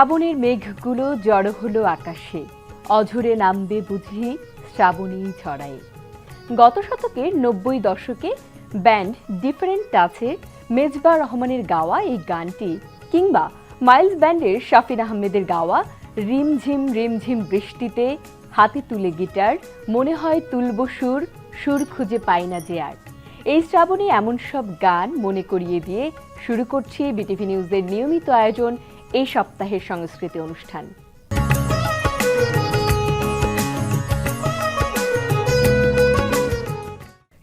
শ্রাবণের মেঘগুলো জড়ো হলো আকাশে। অঝরে নামবে বুঝি শ্রাবণী ছড়ায় গত শতকের নব্বই দশকে ব্যান্ড ডিফারেন্ট টাচের মেজবা রহমানের গাওয়া এই গানটি কিংবা মাইলস ব্যান্ডের শাফিন আহমেদের গাওয়া রিমঝিম রিমঝিম বৃষ্টিতে হাতে তুলে গিটার, মনে হয় তুলব সুর সুর খুঁজে পাই না যে আর। এই শ্রাবণে এমন সব গান মনে করিয়ে দিয়ে শুরু করছি বিটিভি নিউজের নিয়মিত আয়োজন এই সপ্তাহের সংস্কৃতি অনুষ্ঠান।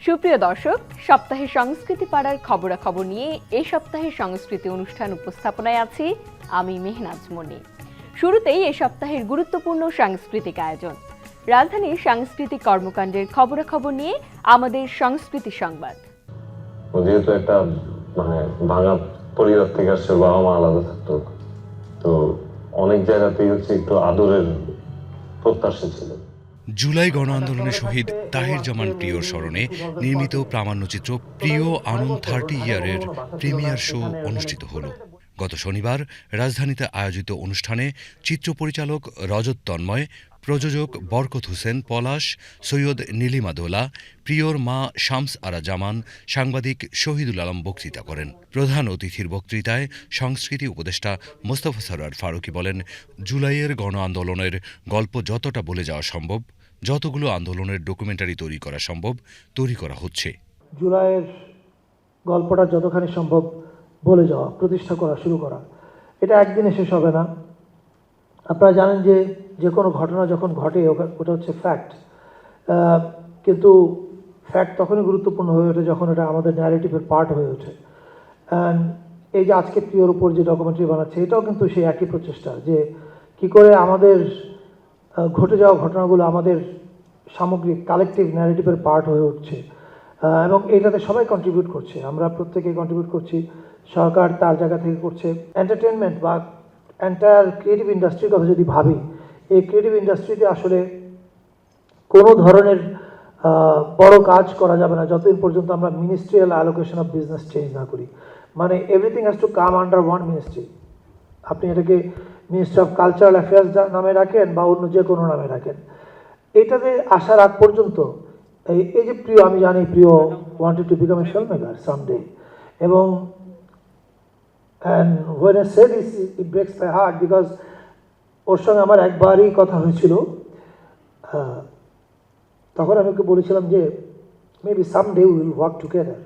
সুপ্রিয় দর্শক, সপ্তাহের সংস্কৃতি পাড়ার খবরাখবর নিয়ে এই সপ্তাহের সংস্কৃতি অনুষ্ঠান উপস্থাপনায় আছি আমি মেহনাজ মনি। শুরুতেই এই সপ্তাহের গুরুত্বপূর্ণ সাংস্কৃতিক আয়োজন। রাজধানীর সাংস্কৃতিক কর্মকাণ্ডের খবরাখবর নিয়ে আমাদের সংস্কৃতি সংবাদ। যেহেতু একটা মানে ভাঙা পরিবার থেকে আসছে বাবা মা আলাদা থাকতো। তো অনেক জায়গাতেই হচ্ছে একটু আদরের প্রত্যাশা ছিল। জুলাই গণ আন্দোলনে শহীদ তাহির জামান প্রিয় স্মরণে নির্মিত প্রামাণ্যচিত্র প্রিয় আনন্দ থার্টি ইয়ারের প্রিমিয়ার শো অনুষ্ঠিত হল। গত শনিবার রাজধানীতে আয়োজিত অনুষ্ঠানে চিত্র পরিচালক রজত তন্ময়, প্রযোজক বরকত হোসেন পলাশ, সৈয়দ নীলিমা দোলা, প্রিয়র মা শামস আরা জামান সাংবাদিক শহীদুল আলম বক্তৃতা করেন। প্রধান অতিথির বক্তৃতায় সংস্কৃতি উপদেষ্টা মোস্তফা সরোয়ার ফারুকি বলেন, জুলাইয়ের গণ আন্দোলনের গল্প যতটা বলে যাওয়া সম্ভব, যতগুলো আন্দোলনের ডকুমেন্টারি তৈরি করা সম্ভব, তৈরি করা হচ্ছে। জুলাইয়ের গল্পটা যতখানি সম্ভব বলে যাওয়া, প্রতিষ্ঠা করা, শুরু করা। এটা একদিনে শেষ হবে না। আপনারা জানেন যে যে কোনো ঘটনা যখন ঘটে ওটা হচ্ছে ফ্যাক্ট কিন্তু ফ্যাক্ট তখনই গুরুত্বপূর্ণ হয়ে ওঠে যখন এটা আমাদের ন্যারেটিভের পার্ট হয়ে ওঠে। অ্যান্ড এই যে আজকে প্রিয়র উপর যে ডকুমেন্টারি বানাচ্ছে, এটাও কিন্তু সেই একই প্রচেষ্টা যে কি করে আমাদের ঘটে যাওয়া ঘটনাগুলো আমাদের সামগ্রিক কালেকটিভ ন্যারেটিভের পার্ট হয়ে উঠছে। এবং এটাতে সবাই কন্ট্রিবিউট করছে। আমরা প্রত্যেকেই কন্ট্রিবিউট করছি। সরকার তার জায়গা থেকে করছে এন্টারটেনমেন্ট বা এন্টায়ার ক্রিয়েটিভ ইন্ডাস্ট্রির কথা যদি ভাবি, এই ক্রিয়েটিভ ইন্ডাস্ট্রিতে আসলে কোনো ধরনের বড় কাজ করা যাবে না। যতদিন পর্যন্ত আমরা ministerial allocation of business change না করি। মানে everything has to come under one ministry আপনি এটাকে মিনিস্ট্রি অফ কালচারাল অ্যাফেয়ার্স নামে রাখেন বা অন্য যে কোনো নামে রাখেন। এটাতে আসার আগ পর্যন্ত এই এই যে প্রিয়, আমি জানি Priyo wanted to become a film maker someday এবং and when I say this it breaks my heart because ওর সঙ্গে আমার একবারই কথা হয়েছিল। তখন আমি ওকে বলেছিলাম যে maybe someday will work together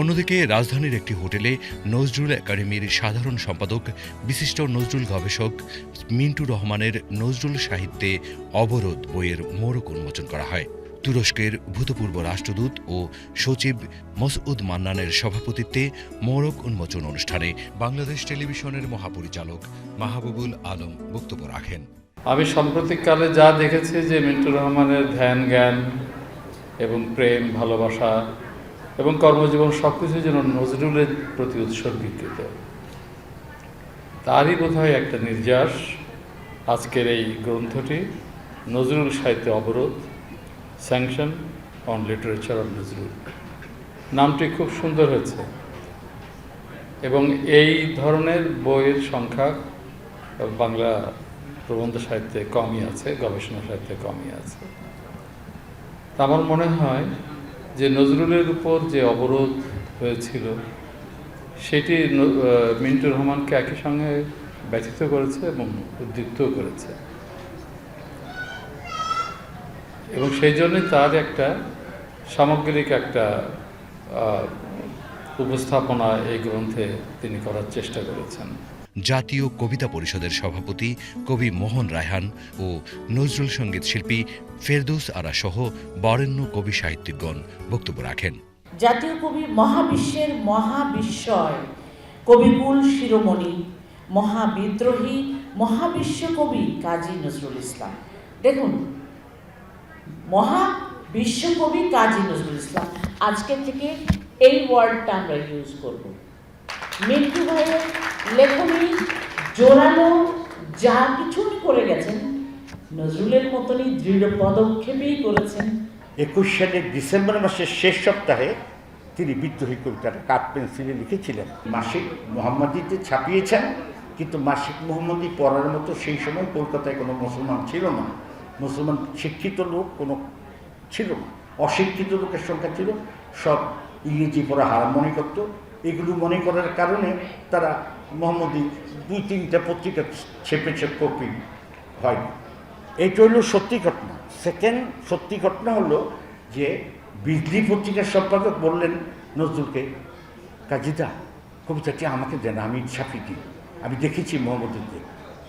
অন্যদিকে রাজধানীর একটি হোটেলে নজরুল একাডেমির সাধারণ সম্পাদক, বিশিষ্ট নজরুল গবেষক মিন্টু রহমানের নজরুল সাহিত্যে অবরোধ বইয়ের মোড়ক উন্মোচন করা হয়। তুরস্কের ভূতপূর্ব রাষ্ট্রদূত ও সচিব মসউদ মান্নানের সভাপতিত্বে মোড়ক উন্মোচন অনুষ্ঠানে বাংলাদেশ টেলিভিশনের মহাপরিচালক মাহবুবুল আলম বক্তব্য রাখেন। আমি সাম্প্রতিককালে যা দেখেছি যে মিন্টু রহমানের ধ্যান, জ্ঞান এবং প্রেম, ভালোবাসা এবং কর্মজীবন সব কিছু যেন নজরুলের প্রতি উৎসর্গীকৃত। তারই বোধহয় একটা নির্যাস আজকের এই গ্রন্থটি নজরুল সাহিত্য অবরোধ। Sanction on literature of Nazrul নামটি খুব সুন্দর হয়েছে। এবং এই ধরনের বইয়ের সংখ্যা বাংলা প্রবন্ধ সাহিত্যে কমই আছে, গবেষণা সাহিত্যে কমই আছে। আমার মনে হয় যে নজরুলের উপর যে অবরোধ হয়েছিল, সেটি মিন্টুর রহমানকে একই সঙ্গে ব্যথিত করেছে এবং উদ্দীপ্তও করেছে। এবং সেই জন্যই তার একটা সামগ্রিক একটা উপস্থাপনা এই গ্রন্থে তিনি করার চেষ্টা করেছেন। জাতীয় কবিতা পরিষদের সভাপতি কবি মোহন রায়হান ও নজরুল সংগীত শিল্পী ফেরদৌস আরা সহ বরেণ্য কবি সাহিত্যিকগণ বক্তব্য রাখেন। জাতীয় কবি মহাবিশ্বের মহাবিস্ময় কবিকুল শিরোমণি মহাবিদ্রোহী মহাবিশ্ব কবি কাজী নজরুল ইসলাম। দেখুন মহা বিশ্বকবি কাজী নজরুল ইসলাম। আজকে থেকে এই ওয়ার্ডটা আমরা ইউজ করব। মিন্টু ভাইয়ের লেখনী জোরালো যা কিছু করে গেছেন, নজরুলের মতনই দৃঢ় পদক্ষেপেই করেছেন। একুশ সালের ডিসেম্বর মাসের শেষ সপ্তাহে তিনি বিদ্রোহী কবিতাটা কাঠ পেন্সিলে লিখেছিলেন। মাসিক মোহাম্মদীতে ছাপিয়েছেন, কিন্তু মাসিক মোহাম্মদী পড়ার মতো সেই সময় কলকাতায় কোনো মুসলমান ছিল না। মুসলমান শিক্ষিত লোক কোনো ছিল না। অশিক্ষিত লোকের সংখ্যা ছিল। সব ইংরেজি পড়া হারমোনি করত। এগুলো মনে করার কারণে তারা মোহাম্মদী দুই তিনটা পত্রিকা ছেপেছে, কপি হয় এইটা হলো সত্যি ঘটনা। সেকেন্ড সত্যি ঘটনা হলো যে বিজলি পত্রিকার সম্পাদক বললেন নজরুলকে, কাজিদা, কবিতাটি আমাকে দেন, আমি ছাপিয়ে দিই। আমি দেখেছি মোহাম্মদীতে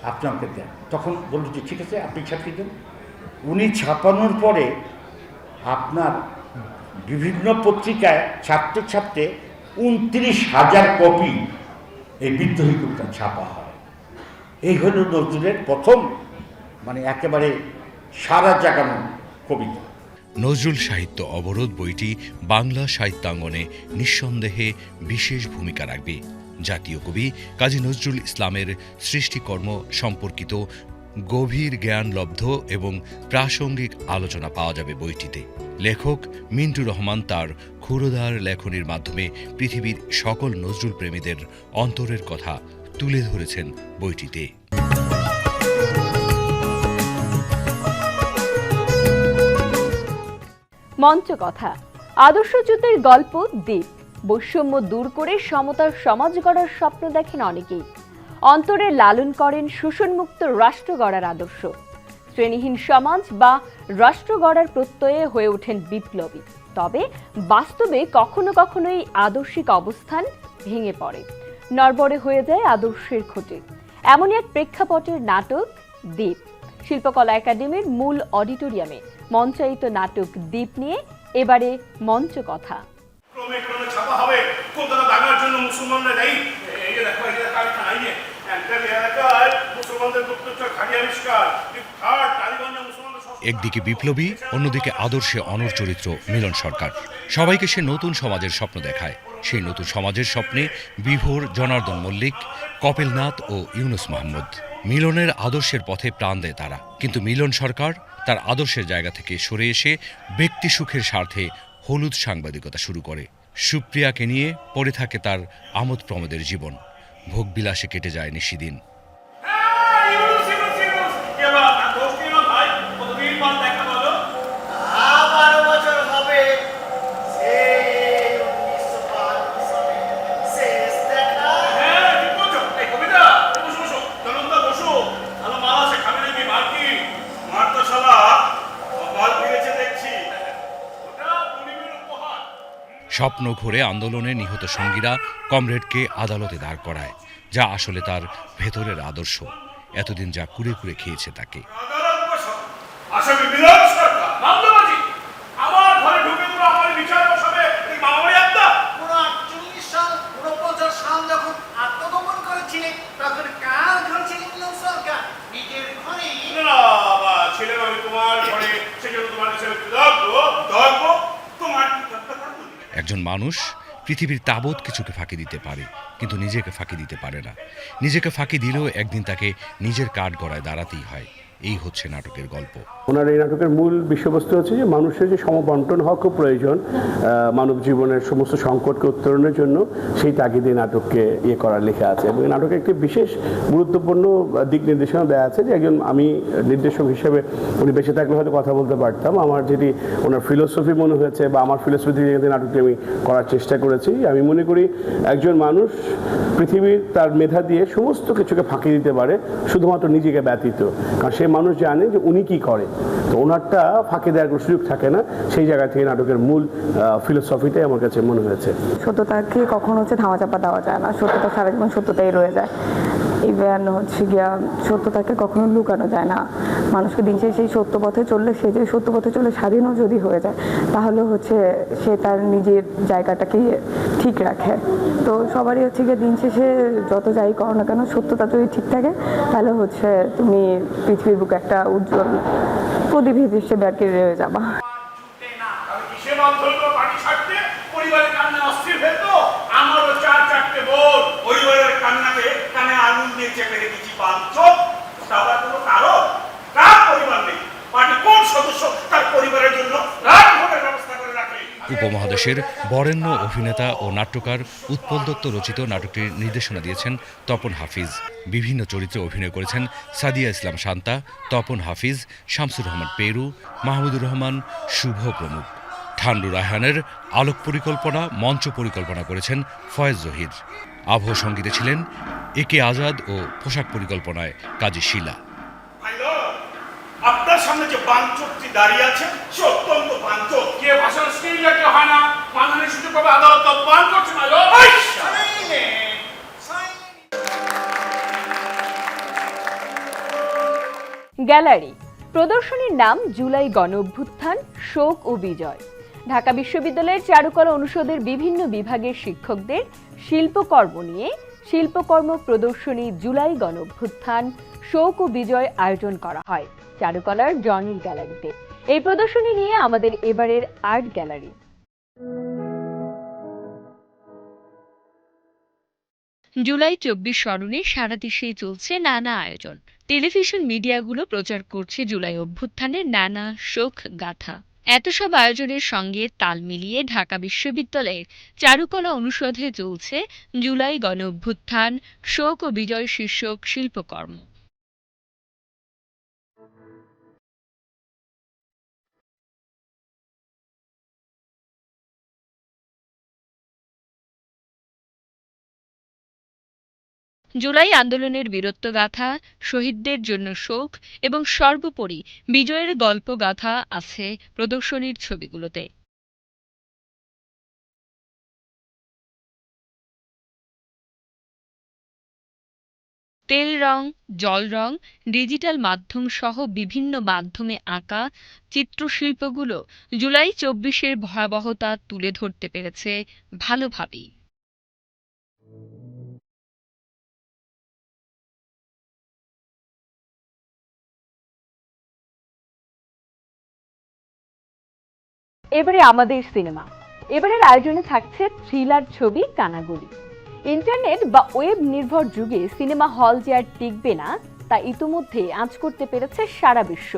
আপনি আমাকে দেন। তখন বলল যে, ঠিক আছে, আপনি ছাপিয়ে দেন। উনি ছাপানোর পরে আপনার বিভিন্ন পত্রিকায় ছাপতে ছাপতে উনত্রিশ হাজার কপি এই বিদ্রোহী কবিতা ছাপা হয়। এই হল নজরুলের প্রথম মানে একেবারে সারা জাগানো কবিতা। নজরুল সাহিত্য অবরোধ বইটি বাংলা সাহিত্যাঙ্গনে নিঃসন্দেহে বিশেষ ভূমিকা রাখবে। জাতীয় কবি কাজী নজরুল ইসলামের সৃষ্টিকর্ম সম্পর্কিত গভীর জ্ঞানলব্ধ এবং প্রাসঙ্গিক আলোচনা পাওয়া যাবে বইটিতে। লেখক মিন্টু রহমান তার ক্ষুরোদার লেখনীর মাধ্যমে পৃথিবীর সকল নজরুল প্রেমীদের অন্তরের কথা তুলে ধরেছেন বইটিতে। মঞ্চ কথা আদর্শ যুদ্ধের গল্প দ্বীপ। বৈষম্য দূর করে সমতার সমাজ গড়ার স্বপ্ন দেখেন অনেকেই। অন্তরে লালন করেন শোষণমুক্ত রাষ্ট্র গড়ার আদর্শ। শ্রেণীহীন সমাজ বা রাষ্ট্র গড়ার প্রত্যয়ে হয়ে ওঠেন বিপ্লবী। তবে বাস্তবে কখনো কখনো এই আদর্শিক অবস্থান ভেঙে পড়ে। নড়বড়ে হয়ে যায় আদর্শের খোঁজে। এমনই এক প্রেক্ষাপটের নাটক, দ্বীপ। শিল্পকলা একাডেমির মূল অডিটোরিয়ামে মঞ্চায়িত নাটক দ্বীপ নিয়ে এবারে মঞ্চ কথা ছাপা হবে। মুসলমানরা একদিকে বিপ্লবী, অন্যদিকে আদর্শে অনর চরিত্র মিলন সরকার। সবাইকে সে নতুন সমাজের স্বপ্ন দেখায়। সেই নতুন সমাজের স্বপ্নে বিভোর জনার্দন মল্লিক, কপিলনাথ ও ইউনুস মাহমুদ। মিলনের আদর্শের পথে প্রাণ দেয় তারা। কিন্তু মিলন সরকার তার আদর্শের জায়গা থেকে সরে এসে ব্যক্তি সুখের স্বার্থে হলুদ সাংবাদিকতা শুরু করে। সুপ্রিয়াকে নিয়ে পড়ে থাকে তার আমোদ প্রমোদের জীবন। ভোগবিলাসে কেটে যায় নিশিদিন। স্বপ্ন ঘুরে আন্দোলনে নিহত সঙ্গীরা কমরেডকে আদালতে দাঁড় করায়, যা আসলে তার ভেতরের আদর্শ। এতদিন যা কুড়ে কুড়ে খেয়েছে তাকে আদালত বসাও। আসামি মিলন সরকার, মামলাবাজি। আমার ঘরে ঢুকে তোরা আমার বিচার বসাবে, এই মামাবাড়ি আড্ডা? পুরো আটচল্লিশ সাল উনপঞ্চাশ সাল যখন আত্মগোপন করেছিলেন তখন কার ঘরে ছিলেন ইংল্যান্ড সরকার নিজের ঘরে না, বাবা, ছিলেন আমি তোমার ঘরে, সেজন্য তোমার কাছে আমি কৃতজ্ঞ, কৃতজ্ঞ। তোমার কৃতজ্ঞতা করব। একজন মানুষ পৃথিবীর তাবৎ কিছুকে ফাঁকি দিতে পারে, কিন্তু নিজেকে ফাঁকি দিতে পারে না। নিজেকে ফাঁকি দিলেও একদিন তাকে নিজের কাঠ গড়ায় দাঁড়াতেই হয়। এই হচ্ছে নাটকের গল্প। ওনার এই নাটকের মূল বিষয়বস্তু হচ্ছে যে মানুষের যে সমবন্টন হওয়া খুব প্রয়োজন মানব জীবনের সমস্ত সংকটকে উত্তরণের জন্য সেই তাগিদে নাটককে ইয়ে করার লেখা আছে এবং নাটকে একটি বিশেষ গুরুত্বপূর্ণ দিক নির্দেশনা দেওয়া আছে যে একজন আমি নির্দেশক হিসেবে উনি বেঁচে থাকলে হয়তো কথা বলতে পারতাম। আমার যেটি ওনার ফিলোসফি মনে হয়েছে বা আমার ফিলোসফি থেকে নাটকটি আমি করার চেষ্টা করেছি, আমি মনে করি একজন মানুষ পৃথিবীর তার মেধা দিয়ে সমস্ত কিছুকে ফাঁকি দিতে পারে, শুধুমাত্র নিজেকে ব্যতীত। কারণ সে মানুষ জানে যে উনি কি করে তো ওনারটা ফাঁকে দেওয়ার কোনো সুযোগ থাকে না। সেই জায়গা থেকে নাটকের মূল ফিলোসফিটাই আমার কাছে মনে হয়েছে। সত্যতাকে কখনো হচ্ছে ধামাচাপা দেওয়া যায় না? সত্যতা সারা জীবন সত্যতাই রয়ে যায়। ইভেন হচ্ছে গিয়া সত্যতাকে কখনো লুকানো যায় না মানুষকে দিন সেই সত্য পথে চললে, সে যে সত্য পথে চলে স্বাধীনও যদি হয়ে যায়, তাহলে হচ্ছে সে তার নিজের জায়গাটাকে ঠিক রাখে তো সবারই হচ্ছে গিয়ে দিন শেষে যত যাই করো না কেন, সত্যতা যদি ঠিক থাকে, তাহলে হচ্ছে তুমি পৃথিবীর বুকে একটা উজ্জ্বল প্রদীপ হিসেবে আর কি রয়ে যাবা? পরিবারের কান্না, অস্থির হতো কোনো কারও কার পরিবার নেই? পার্টি কোন সদস্য তার পরিবারের জন্য উপমহাদেশের বরেণ্য অভিনেতা ও নাট্যকার উৎপল দত্ত রচিত নাটকটির নির্দেশনা দিয়েছেন তপন হাফিজ। বিভিন্ন চরিত্রে অভিনয় করেছেন সাদিয়া ইসলাম শান্তা, তপন হাফিজ, শামসুর রহমান পেরু, মাহমুদুর রহমান, শুভ প্রমুখ। ঠান্ডু রায়হানের আলোক পরিকল্পনা মঞ্চ পরিকল্পনা করেছেন ফয়েজ জহির। আবহ সঙ্গীতে ছিলেন এ কে আজাদ ও পোশাক পরিকল্পনায় কাজী শিলা। আপনার সামনে যে বাঞ্চকটি দাঁড়িয়ে আছে সে অত্যন্ত বাঞ্চক কে ভাষার স্ত্রী লেখা হয় না সুযোগ পাবে আদালত অপমান করছে না! গ্যালারি। প্রদর্শনীর নাম জুলাই গণ অভ্যুত্থান শোক ও বিজয়। ঢাকা বিশ্ববিদ্যালয়ের চারুকলা অনুষদের বিভিন্ন বিভাগের শিক্ষকদের শিল্পকর্ম নিয়ে শিল্পকর্ম প্রদর্শনী জুলাই গণ অভ্যুত্থান শোক ও বিজয় আয়োজন করা হয় চারুকলার জনির গ্যালারিতে। এই প্রদর্শনী নিয়ে আমাদের এবারের আর্ট গ্যালারি। জুলাই চব্বিশ স্মরণে সারা দেশেই চলছে নানা আয়োজন। টেলিভিশন মিডিয়াগুলো প্রচার করছে জুলাই অভ্যুত্থানের নানা শোক গাথা। এত সব আয়োজনের সঙ্গে তাল মিলিয়ে ঢাকা বিশ্ববিদ্যালয়ের চারুকলা অনুষদে চলছে জুলাই গণ অভ্যুত্থান শোক ও বিজয় শীর্ষক শিল্পকর্ম। জুলাই আন্দোলনের বীরত্বগাথা, শহীদদের জন্য শোক এবং সর্বোপরি বিজয়ের গল্প গাথা আছে প্রদর্শনীর ছবিগুলোতে। তেল রং, জল রং, ডিজিটাল মাধ্যম সহ বিভিন্ন মাধ্যমে আঁকা চিত্রশিল্পগুলো জুলাই চব্বিশের ভয়াবহতা তুলে ধরতে পেরেছে ভালোভাবেই। এবারে আমাদের সিনেমা। এবারের আয়োজনে থাকছে থ্রিলার ছবি কানাগুলি ইন্টারনেট বা ওয়েব নির্ভর যুগে সিনেমা হল যে আর টিকবে না, তা ইতোমধ্যে আঁচ করতে পেরেছে সারা বিশ্ব।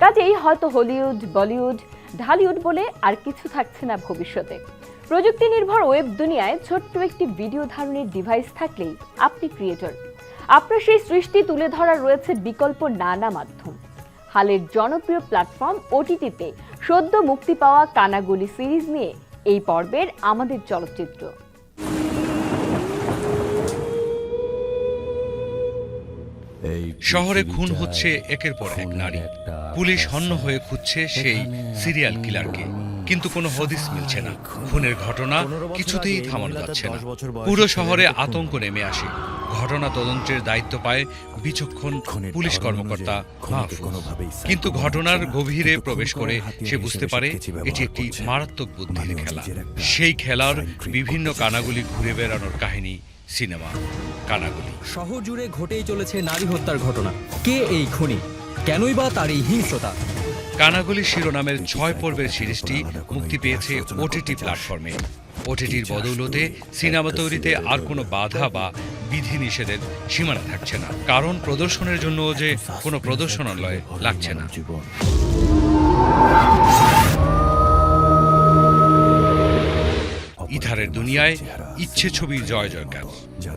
কাজেই হয়তো হলিউড, বলিউড, ঢালিউড বলে আর কিছু থাকছে না ভবিষ্যতে। প্রযুক্তি নির্ভর ওয়েব দুনিয়ায় ছোট্ট একটি ভিডিও ধারণের ডিভাইস থাকলেই আপনি ক্রিয়েটর আপনার সেই সৃষ্টি তুলে ধরার রয়েছে বিকল্প নানা মাধ্যম। হালের জনপ্রিয় প্ল্যাটফর্ম ওটিটিতে সদ্য মুক্তি পাওয়া কানাগুলি সিরিজ নিয়ে এই পর্বের আমাদের চলচ্চিত্র। শহরে খুন হচ্ছে একের পর এক নারী। পুলিশ হন্য হয়ে খুঁজছে সেই সিরিয়াল কিলারকে কিন্তু কোনো হদিস মিলছে না। খুনের ঘটনা কিছুতেই থামানো যাচ্ছে না। পুরো শহরে আতঙ্ক নেমে আসে। ঘটনা তদন্তের দায়িত্ব পায় বিচক্ষণ পুলিশ কর্মকর্তা কিন্তু ঘটনার গভীরে প্রবেশ করে সে বুঝতে পারে এটি একটি মারাত্মক বুদ্ধির খেলা। সেই খেলার বিভিন্ন কানাগুলি ঘুরে বেড়ানোর কাহিনী সিনেমা কানাগুলি। শহর জুড়ে ঘটেই চলেছে নারী হত্যার ঘটনা। কে এই খুনি? কেনই বা তার এই হিংস্রতা? কানাগুলি শিরোনামের ছয় পর্বের সিরিজটি মুক্তি পেয়েছে ওটিটি প্ল্যাটফর্মে ওটিটির বদৌলতে সিনেমা তৈরিতে আর কোনো বাধা বা বিধিনিষেধের সীমানা থাকছে না। কারণ প্রদর্শনের জন্য যে কোনো প্রদর্শনালয় লাগছে না। ইথারের দুনিয়ায় ইচ্ছে ছবির জয় জয়কার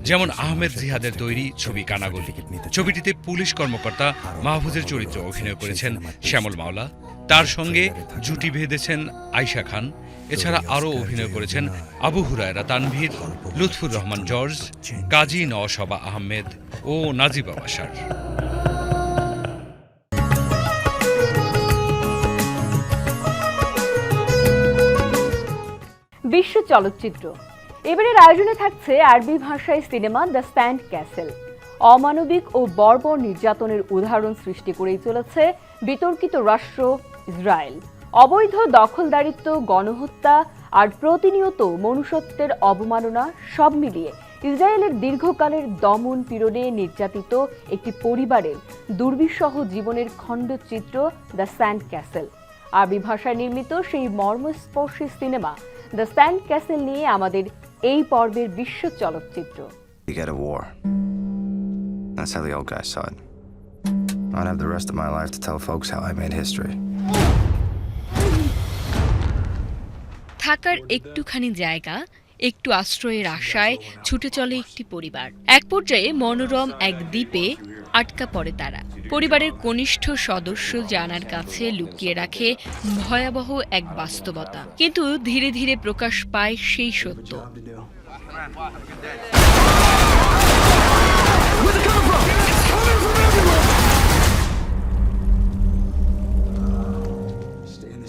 যেমন আহমেদ জিহাদের তৈরি ছবি কানাগলি। ছবিটিতে পুলিশ কর্মকর্তা মাহফুজের চরিত্র অভিনয় করেছেন শ্যামল মাওলা। তার সঙ্গে জুটি বেঁধেছেন আয়শা খান। এছাড়া আরও অভিনয় করেছেন আবু হুরায়রা তানভীর, লুৎফুর রহমান জর্জ, কাজী নওশবা আহমেদ ও নাজিবা বাসার বিশ্ব চলচ্চিত্র। এবারের আয়োজনে থাকছে আরবি ভাষায় সিনেমা দ্য স্যান্ড ক্যাসেল। অমানবিক ও বর্বর নির্যাতনের উদাহরণ সৃষ্টি করেই চলেছে বিতর্কিত রাষ্ট্র ইসরায়েল। অবৈধ দখলদারিত্ব, গণহত্যা আর প্রতিনিয়ত মনুষ্যত্বের অবমাননা সব মিলিয়ে ইসরায়েলের দীর্ঘকালের দমন পীড়নে নির্যাতিত একটি পরিবারের দুর্বিষহ জীবনের খণ্ডচিত্র দ্য স্যান্ড ক্যাসেল। আরবি ভাষায় নির্মিত সেই মর্মস্পর্শী সিনেমা দ্য স্ট্যান্ড ক্যাসেল নিয়ে আমাদের এই পর্বের বিশ্ব চলচ্চিত্র। That's how the old guy saw it. থাকার একটুখানি জায়গা একটু আশ্রয়ের আশায় ছুটে চলে একটি পরিবার। এক পর্যায়ে মনোরম এক দ্বীপে আটকা পড়ে তারা। পরিবারের কনিষ্ঠ সদস্য জানার কাছে লুকিয়ে রাখে ভয়াবহ এক বাস্তবতা। কিন্তু ধীরে ধীরে প্রকাশ পায় সেই সত্য।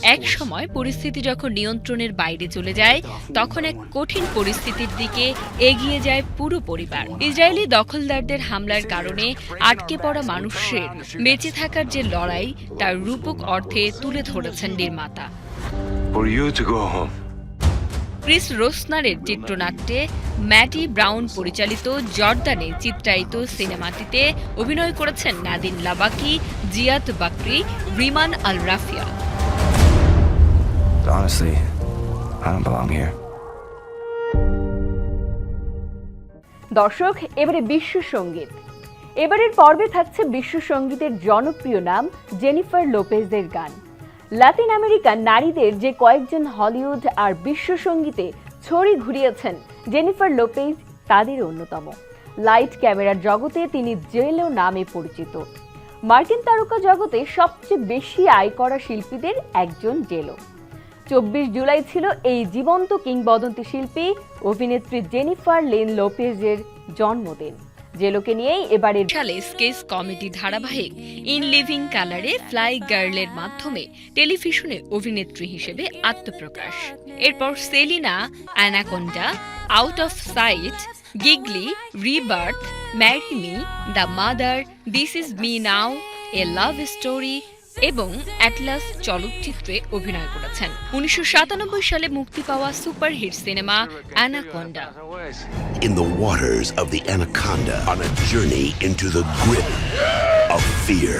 এক সময় পরিস্থিতি যখন নিয়ন্ত্রণের বাইরে চলে যায় তখন এক কঠিন পরিস্থিতির দিকে এগিয়ে যায় পুরো পরিবার। ইসরায়েলি দখলদারদের হামলার কারণে আটকে পড়া মানুষের বেঁচে থাকার যে লড়াই তার রূপক অর্থে তুলে ধরেছেন নির্মাতা. ক্রিস রোসনারের চিত্রনাট্যে ম্যাটি ব্রাউন পরিচালিত জর্দানে চিত্রায়িত সিনেমাটিতে অভিনয় করেছেন নাদিন লাবাকি জিয়াত বাকরি রিমান আল Rafia Honestly, I don't belong here. দর্শক এবারে বিশ্ব সংগীত। এবারের পর্বে থাকছে বিশ্ব সঙ্গীতের জনপ্রিয় নাম জেনিফার লোপেজের গান। লাতিন আমেরিকার নারীদের যে কয়েকজন হলিউড আর বিশ্ব সঙ্গীতে ছড়ি ঘুরিয়েছেন জেনিফার লোপেজ তাদের অন্যতম। লাইট ক্যামেরার জগতে তিনি জেলো নামে পরিচিত। মার্কিন তারকা জগতে সবচেয়ে বেশি আয় করা শিল্পীদের একজন জেলো। চব্বিশ জুলাই ছিল এই জীবন্ত কিংবদন্তি শিল্পী অভিনেত্রী জেনিফার লেন লোপেজের জন্মদিন। যে লোকে নিয়েই এবারের সালে স্কেচ কমেডি ধারাবাহিক ইন লিভিং কালারে ফ্লাই গার্লের মাধ্যমে টেলিভিশনে অভিনেত্রী হিসেবে আত্মপ্রকাশ। এরপর Selena, Anaconda, out of sight, Gigli, rebirth, marry me, the mother, this is me now, a love story এবং অ্যাটলাস চলচ্চিত্রে অভিনয় করেছেন। উনিশশো সাতানব্বই সালে মুক্তি পাওয়া superhit cinema Anaconda. In the waters of the anaconda on a journey into the grip of fear.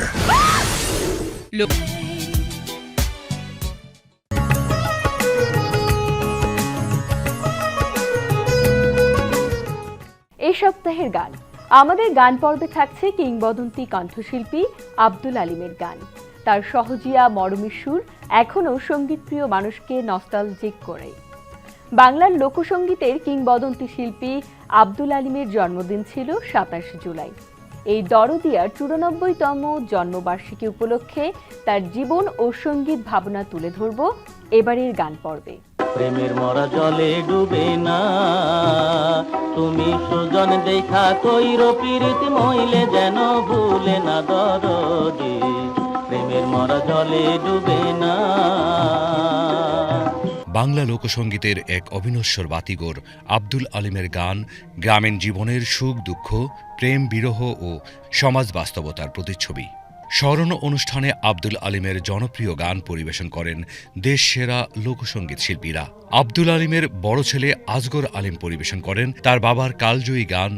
এই সপ্তাহের গান। আমাদের গান পর্বে থাকছে কিংবদন্তি কণ্ঠশিল্পী আব্দুল আলিমের গান। তার সহজিয়া মরমী সুর এখনও সঙ্গীতপ্রিয় মানুষকে নস্টালজিক করে। বাংলার লোকসঙ্গীতের কিংবদন্তি শিল্পী আব্দুল আলিমের জন্মদিন ছিল সাতাশ জুলাই। এই দরদিয়ার চুরানব্বইতম জন্মবার্ষিকী উপলক্ষে তার জীবন ও সংগীত ভাবনা তুলে ধরব এবারের গান পর্বে। প্রেমের মরা জলে ডুবে না, তুমি সুজন দেখা কইর মইলে যেন ভুলে না দরদি। প্রেমের মরা জলে ডুবে না। বাংলা লোকসঙ্গীতের এক অবিনশ্বর বাতিগর আব্দুল আলিমের গান গ্রামীণ জীবনের সুখ দুঃখ প্রেম বিরহ ও সমাজ বাস্তবতার প্রতিচ্ছবি। স্মরণ অনুষ্ঠানে আব্দুল আলিমের জনপ্রিয় গান পরিবেশন করেন দেশ সেরা লোকসঙ্গীত শিল্পীরা। আব্দুল আলিমের বড় ছেলে আজগর আলিম পরিবেশন করেন তার বাবার কালজয়ী গান।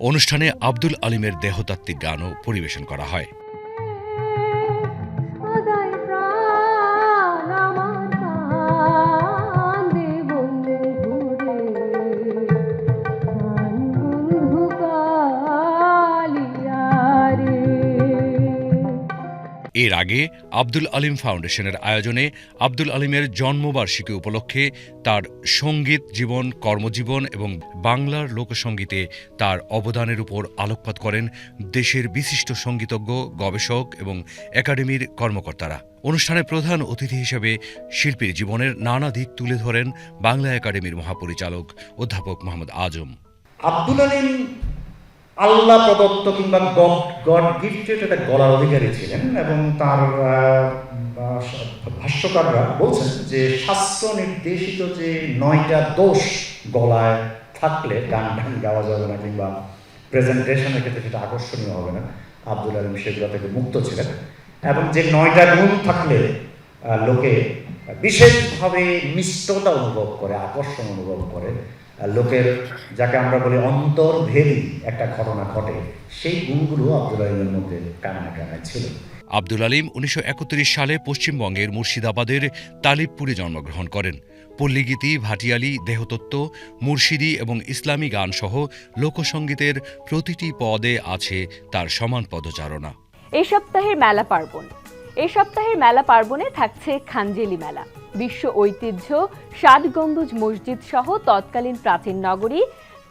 অনুষ্ঠানে আব্দুল আলিমের দেহতাত্ত্বিক গানও পরিবেশন করা হয়। এর আগে আব্দুল আলিম ফাউন্ডেশনের আয়োজনে আব্দুল আলিমের জন্মবার্ষিকী উপলক্ষে তার সংগীত জীবন, কর্মজীবন এবং বাংলার লোকসঙ্গীতে তার অবদানের উপর আলোকপাত করেন দেশের বিশিষ্ট সঙ্গীতজ্ঞ, গবেষক এবং একাডেমির কর্মকর্তারা। অনুষ্ঠানে প্রধান অতিথি হিসেবে শিল্পীর জীবনের নানা দিক তুলে ধরেন বাংলা একাডেমির মহাপরিচালক অধ্যাপক মোহাম্মদ আজম। আব্দুল আলিম আল্লাহ প্রদত্ত কিংবা গড গড গিফটেড একটা গলার অধিকারী ছিলেন এবং তার ভাষ্যকাররা বলছেন যে শাস্ত্র নির্দেশিত যে নয়টা দোষ গলায় থাকলে গান টান গাওয়া যাবে না কিংবা প্রেজেন্টেশনের ক্ষেত্রে সেটা আকর্ষণীয় হবে না। আব্দুল আলিম সেগুলো থেকে মুক্ত ছিলেন। এবং যে নয়টা গুণ থাকলে লোকে বিশেষভাবে মিষ্টতা অনুভব করে, আকর্ষণ অনুভব করে লোকের যাকে আমরা বলি অন্তর্ভেদী একটা ঘটনা ঘটে সেই গুণগুলো আব্দুল আলিমের মধ্যে কানায় কানায় ছিল। আব্দুল আলিম উনিশশো সালে পশ্চিমবঙ্গের মুর্শিদাবাদের তালিবপুরে জন্মগ্রহণ করেন। পল্লীগীতি ভাটিয়ালি দেহতত্ত্ব মুর্শিদি এবং ইসলামী গান সহ লোকসঙ্গীতের প্রতিটি পদে আছে তার সমান পদচারণা। এই সপ্তাহের মেলা পার্বণ। এই সপ্তাহের মেলা পার্বণে থাকছে খানজেলি মেলা। বিশ্ব ঐতিহ্য সাত গম্বুজ মসজিদ সহ তৎকালীন প্রাচীন নগরী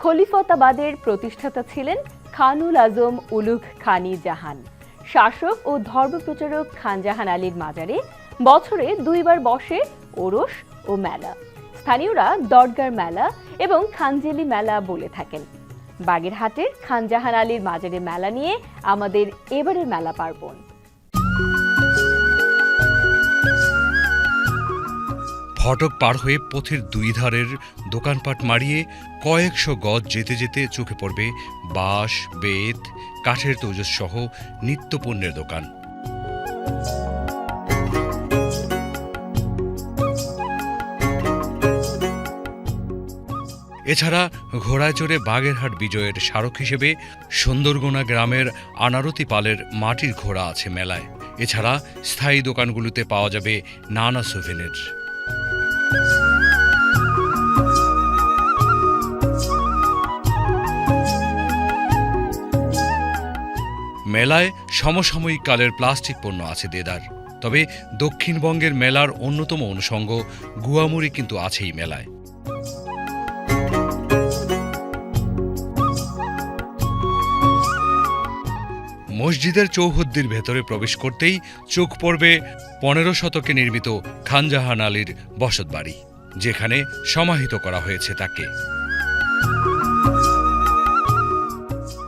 খলিফতাবাদের প্রতিষ্ঠাতা ছিলেন খানুল আজম উলুঘ খানি জাহান। শাসক ও ধর্মপ্রচারক খানজাহান আলীর মাজারে বছরে দুইবার বসে ওরস ও মেলা। স্থানীয়রা দরগার মেলা এবং খানজেলি মেলা বলে থাকেন। বাগেরহাটের খানজাহান আলীর মাজারে মেলা নিয়ে আমাদের এবারের মেলা পার্বণ। ফটক পার হয়ে পথের দুই ধারের দোকানপাট মারিয়ে কয়েকশো গজ যেতে যেতে চোখে পড়বে বাঁশ, বেত, কাঠের সহ নিত্যপণ্যের দোকান। এছাড়া ঘোড়ায় চড়ে বাগেরহাট বিজয়ের স্মারক হিসেবে সুন্দরগোনা গ্রামের আনারতি পালের মাটির ঘোড়া আছে মেলায়। এছাড়া স্থায়ী দোকানগুলোতে পাওয়া যাবে নানা সুভেনের মেলায় সমসাময়িক কালের প্লাস্টিক পণ্য আছে দেদার। তবে দক্ষিণবঙ্গের মেলার অন্যতম অনুষঙ্গ গুয়ামুড়ি কিন্তু আছেই মেলায়। মসজিদের চৌহদ্দির ভেতরে প্রবেশ করতেই চোখ পড়বে পনেরো শতকে নির্মিত খানজাহান আলীর বসতবাড়ি যেখানে সমাহিত করা হয়েছে তাকে।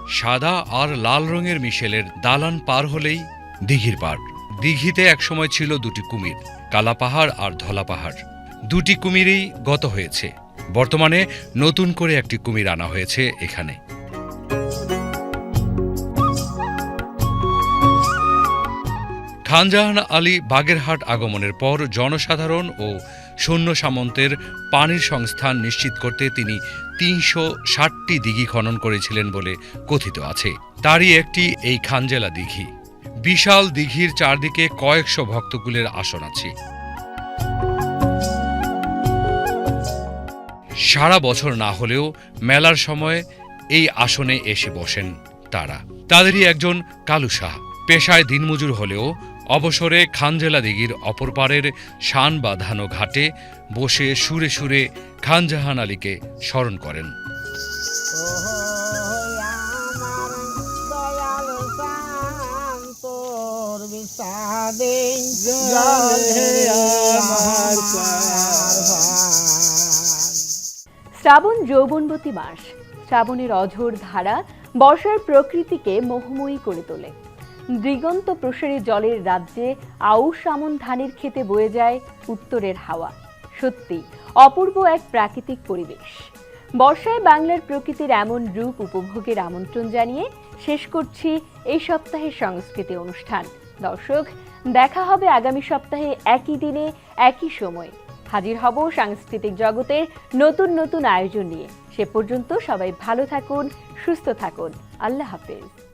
সাদা আর লাল রঙের মিশেলের দালান পার হলেই দিঘির পাড় দিঘিতে একসময় ছিল দুটি কুমির, কালা পাহাড় আর ধলা পাহাড়। দুটি কুমিরেই গত হয়েছে। বর্তমানে নতুন করে একটি কুমির আনা হয়েছে এখানে। খানজাহান আলী বাগেরহাট আগমনের পর জনসাধারণ ও সৈন্য সামন্তের পানির সংস্থান নিশ্চিত করতে তিনি তিনশো ষাটটি দিঘি খনন করেছিলেন বলে কথিত আছে। তারই একটি এই খানজেলা দিঘি। বিশাল দিঘির চারদিকে কয়েকশো ভক্তকুলের আসন আছে। সারা বছর না হলেও মেলার সময় এই আসনে এসে বসেন তারা। তাদেরই একজন কালু শাহ পেশায় দিনমজুর হলেও অবসরে খানজেলা দিঘির অপর পারের শান বাঁধানো ঘাটে বসে সুরে সুরে খানজাহান আলীকে স্মরণ করেন। শ্রাবণ যৌবনবতী মাস শ্রাবণের অঝোর ধারা বর্ষার প্রকৃতিকে মোহময়ী করে তোলে। দিগন্ত প্রসারী জলের রাজ্যে আউশ আমন ধানের খেতে বয়ে যায় উত্তরের হাওয়া। সত্যি অপূর্ব এক প্রাকৃতিক পরিবেশ। বর্ষায় বাংলার প্রকৃতির এমন রূপ উপভোগের আমন্ত্রণ জানিয়ে শেষ করছি এই সপ্তাহের সংস্কৃতি অনুষ্ঠান। দর্শক, দেখা হবে আগামী সপ্তাহে একই দিনে, একই সময়। হাজির হব সাংস্কৃতিক জগতের নতুন নতুন আয়োজন নিয়ে। সে পর্যন্ত সবাই ভালো থাকুন, সুস্থ থাকুন। আল্লাহ হাফেজ।